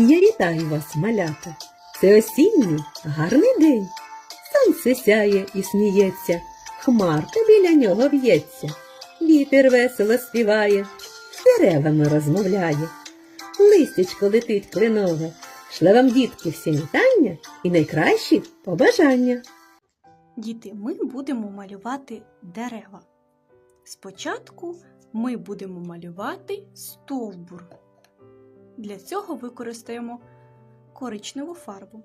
Я вітаю вас, малята. Це осінній гарний день. Сонце сяє і сміється, хмарка біля нього в'ється, вітер весело співає, з деревами розмовляє. Листячко летить кленове, шле вам дітки всі вітання і найкращі побажання. Діти, ми будемо малювати дерева. Спочатку ми будемо малювати стовбур. Для цього використаємо коричневу фарбу.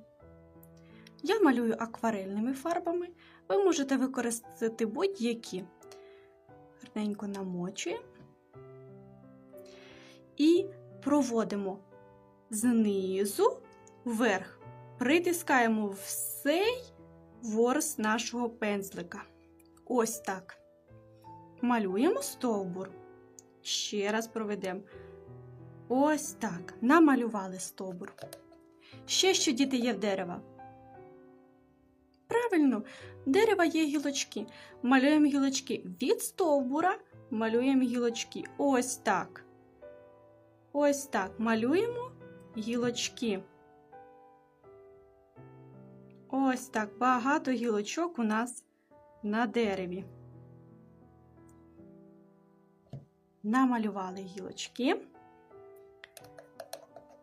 Я малюю акварельними фарбами. Ви можете використати будь-які. Гарненько намочуємо і проводимо знизу вверх. Притискаємо всей ворс нашого пензлика. Ось так. Малюємо стовбур. Ще раз проведемо. Ось так. Намалювали стовбур. Ще що діти є в дерева. Правильно, дерева є гілочки. Малюємо гілочки від стовбура, малюємо гілочки. Ось так. Ось так. Малюємо гілочки. Ось так багато гілочок у нас на дереві. Намалювали гілочки.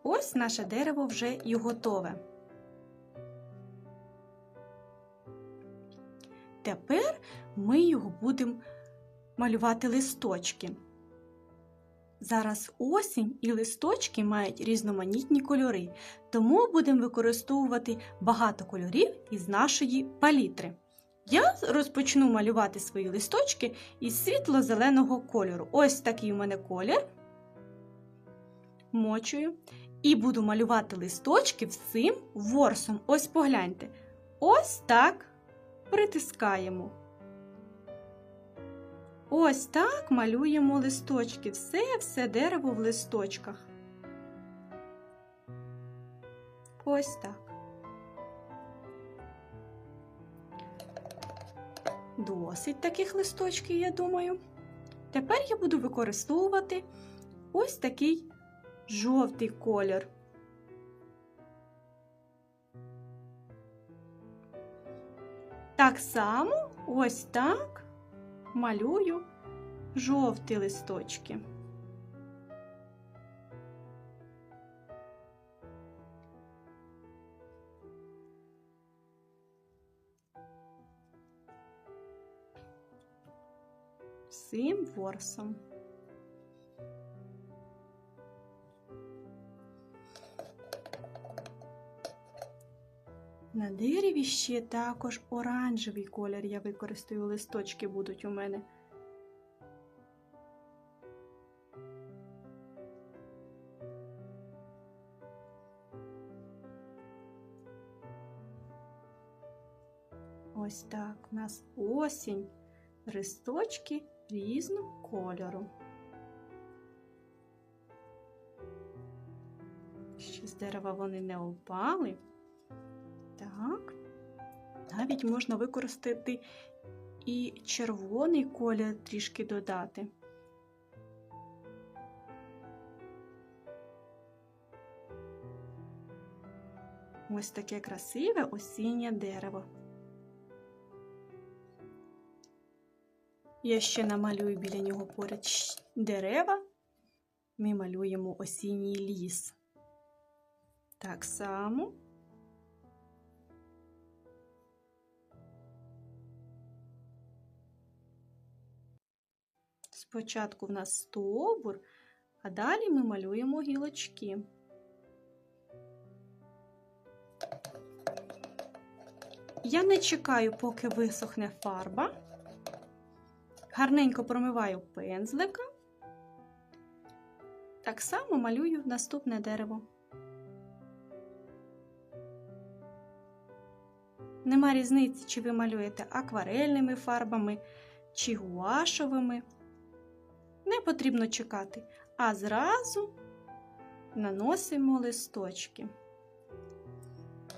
Ось наше дерево вже і готове. Тепер ми його будемо малювати листочки. Зараз осінь і листочки мають різноманітні кольори, тому будемо використовувати багато кольорів із нашої палітри. Я розпочну малювати свої листочки із світло-зеленого кольору. Ось такий у мене колір. Мочую. І буду малювати листочки всім ворсом. Ось погляньте. Ось так притискаємо. Ось так малюємо листочки. Все, все дерево в листочках. Ось так. Досить таких листочків, я думаю. Тепер я буду використовувати ось такий жовтий колір. Так само ось так малюю жовті листочки. Всім ворсом. На дереві ще також оранжевий колір я використаю, листочки будуть у мене. Ось так у нас осінь, листочки різного кольору. Ще з дерева вони не опали. Так. Навіть можна використати і червоний колір трішки додати. Ось таке красиве осіннє дерево. Я ще намалюю біля нього поряд дерева. Ми малюємо осінній ліс. Так само. Спочатку в нас стовбур, а далі ми малюємо гілочки. Я не чекаю, поки висохне фарба. Гарненько промиваю пензлика. Так само малюю наступне дерево. Нема різниці, чи ви малюєте акварельними фарбами, чи гуашовими. Не потрібно чекати, а зразу наносимо листочки.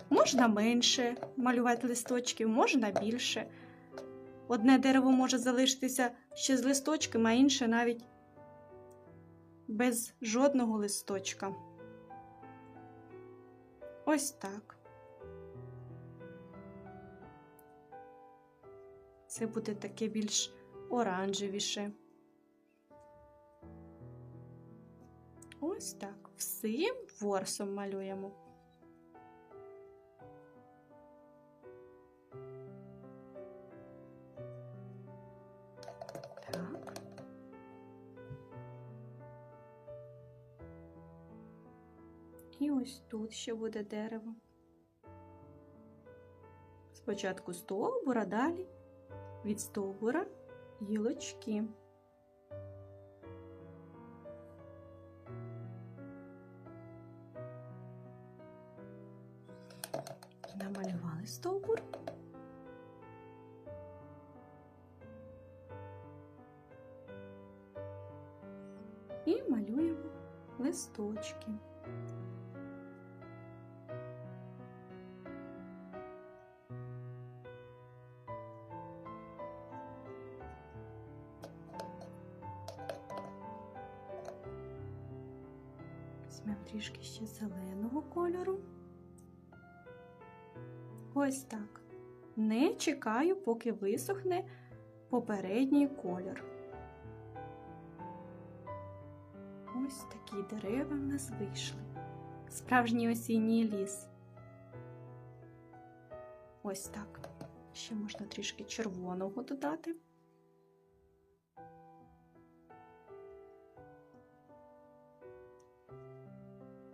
Можна менше малювати листочків, можна більше. Одне дерево може залишитися ще з листочками, а інше навіть без жодного листочка. Ось так. Це буде таке більш оранжевіше. Ось так. Всім ворсом малюємо. Так. І ось тут ще буде дерево. Спочатку стовбура, далі від стовбура гілочки. Намалювали стовбур. І малюємо листочки. Візьмемо трішки ще зеленого кольору. Ось так. Не чекаю, поки висохне попередній кольор. Ось такі дерева в нас вийшли. Справжній осінній ліс. Ось так. Ще можна трішки червоного додати.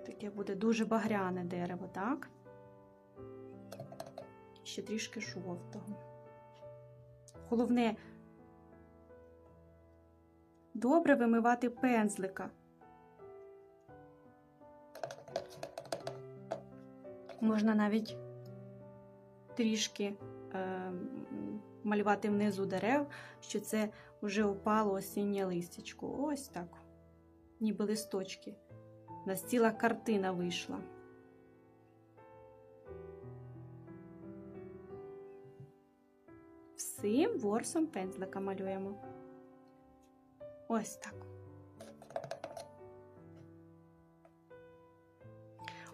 Таке буде дуже багряне дерево, так? Ще трішки жовтого. Головне добре вимивати пензлика. Можна навіть трішки е, малювати внизу дерев, що це вже опало осіннє листячко. Ось так, ніби листочки. У нас ціла картина вийшла. Всім ворсом пензлика малюємо. Ось так.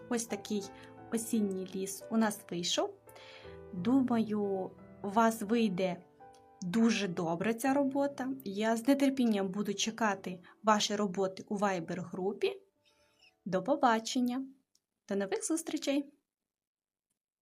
Ось такий осінній ліс у нас вийшов. Думаю, у вас вийде дуже добре ця робота. Я з нетерпінням буду чекати ваші роботи у Viber групі. До побачення! До нових зустрічей!